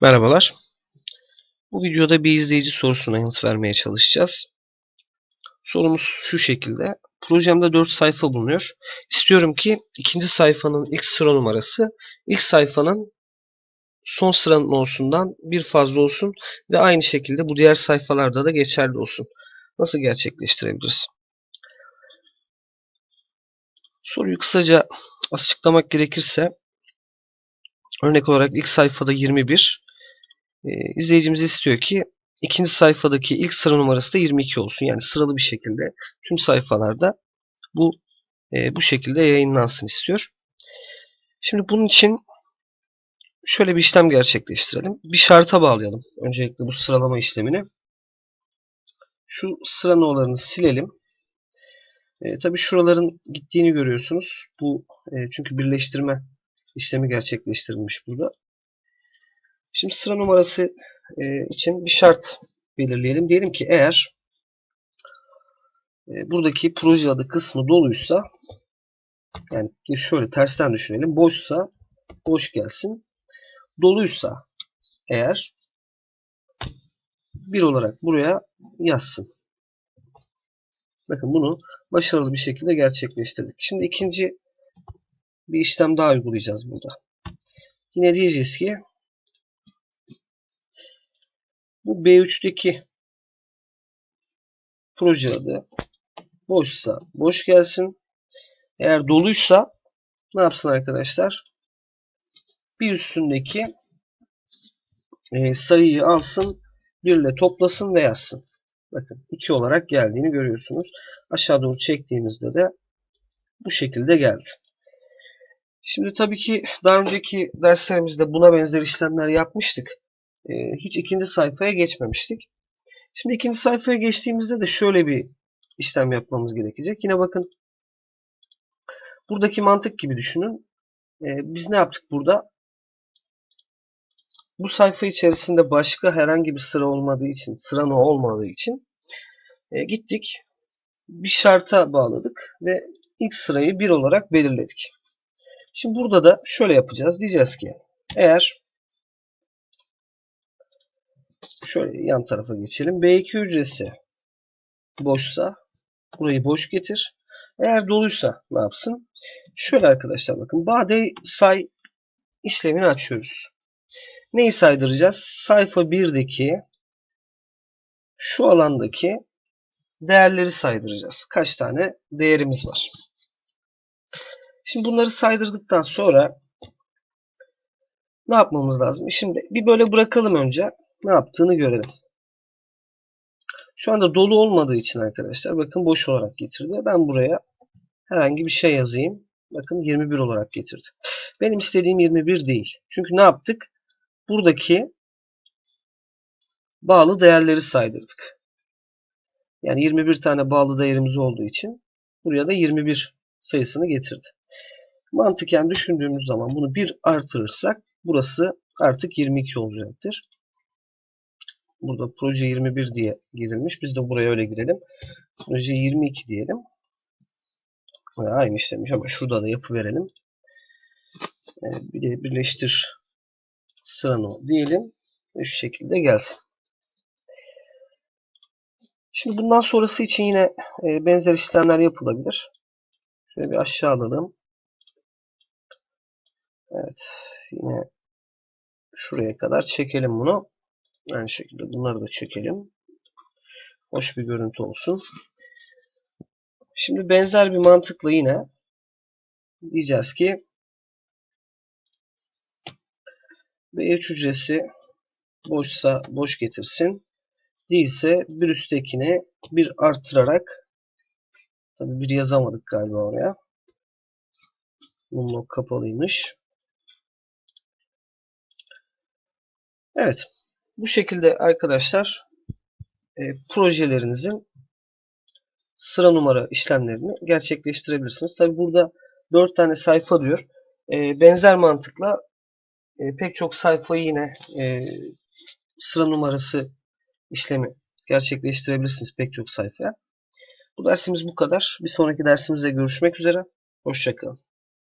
Merhabalar. Bu videoda bir izleyici sorusuna yanıt vermeye çalışacağız. Sorumuz şu şekilde. Projemde 4 sayfa bulunuyor. İstiyorum ki ikinci sayfanın ilk sıra numarası ilk sayfanın son sıra nosundan bir fazla olsun ve aynı şekilde bu diğer sayfalarda da geçerli olsun. Nasıl gerçekleştirebiliriz? Soruyu kısaca açıklamak gerekirse örnek olarak ilk sayfada 21 e, izleyicimiz istiyor ki ikinci sayfadaki ilk sıra numarası da 22 olsun. Yani sıralı bir şekilde tüm sayfalarda bu e, bu şekilde yayınlansın istiyor. Şimdi bunun için şöyle bir işlem gerçekleştirelim. Bir şarta bağlayalım. Öncelikle bu sıralama işlemini. Şu sıra nolalarını silelim. E, tabii şuraların gittiğini görüyorsunuz. Bu e, çünkü birleştirme işlemi gerçekleştirilmiş burada. Şimdi sıra numarası e, için bir şart belirleyelim. Diyelim ki eğer e, buradaki proje adı kısmı doluysa yani şöyle tersten düşünelim. Boşsa boş gelsin. Doluysa eğer bir olarak buraya yazsın. Bakın bunu başarılı bir şekilde gerçekleştirdik. Şimdi ikinci bir işlem daha uygulayacağız burada. Yine diyeceğiz ki bu B3'teki proje adı boşsa boş gelsin. Eğer doluysa ne yapsın arkadaşlar? Bir üstündeki e, sayıyı alsın, birle toplasın ve yazsın. Bakın 2 olarak geldiğini görüyorsunuz. Aşağı doğru çektiğimizde de bu şekilde geldi. Şimdi tabii ki daha önceki derslerimizde buna benzer işlemler yapmıştık. Ee, hiç ikinci sayfaya geçmemiştik. Şimdi ikinci sayfaya geçtiğimizde de şöyle bir işlem yapmamız gerekecek. Yine bakın buradaki mantık gibi düşünün. Ee, biz ne yaptık burada? Bu sayfa içerisinde başka herhangi bir sıra olmadığı için, sıra no olmadığı için e, gittik. Bir şarta bağladık ve ilk sırayı bir olarak belirledik. Şimdi burada da şöyle yapacağız. Diyeceğiz ki eğer şöyle yan tarafa geçelim. B2 hücresi boşsa burayı boş getir. Eğer doluysa ne yapsın? Şöyle arkadaşlar bakın. Bade say işlemini açıyoruz. Neyi saydıracağız? Sayfa 1'deki şu alandaki değerleri saydıracağız. Kaç tane değerimiz var? Şimdi bunları saydırdıktan sonra ne yapmamız lazım? Şimdi bir böyle bırakalım önce. Ne yaptığını görelim. Şu anda dolu olmadığı için arkadaşlar bakın boş olarak getirdi. Ben buraya herhangi bir şey yazayım. Bakın 21 olarak getirdi. Benim istediğim 21 değil. Çünkü ne yaptık? Buradaki bağlı değerleri saydırdık. Yani 21 tane bağlı değerimiz olduğu için buraya da 21 sayısını getirdi. Mantıken düşündüğümüz zaman bunu bir artırırsak burası artık 22 olacaktır. Burada proje 21 diye girilmiş. Biz de buraya öyle girelim. Proje 22 diyelim. Aynı işlemiş ama şurada da yapı verelim. Bir de birleştir sıranı diyelim. Ve şu şekilde gelsin. Şimdi bundan sonrası için yine benzer işlemler yapılabilir. Şöyle bir aşağı alalım. Evet. Yine şuraya kadar çekelim bunu. Aynı şekilde bunları da çekelim. Hoş bir görüntü olsun. Şimdi benzer bir mantıkla yine diyeceğiz ki B3 hücresi boşsa boş getirsin. Değilse bir üsttekini bir arttırarak tabi bir yazamadık galiba oraya. Mumlok kapalıymış. Evet. Bu şekilde arkadaşlar e, projelerinizin sıra numara işlemlerini gerçekleştirebilirsiniz. Tabi burada 4 tane sayfa diyor. E, benzer mantıkla e, pek çok sayfayı yine e, sıra numarası işlemi gerçekleştirebilirsiniz pek çok sayfaya. Bu dersimiz bu kadar. Bir sonraki dersimizde görüşmek üzere. Hoşçakalın.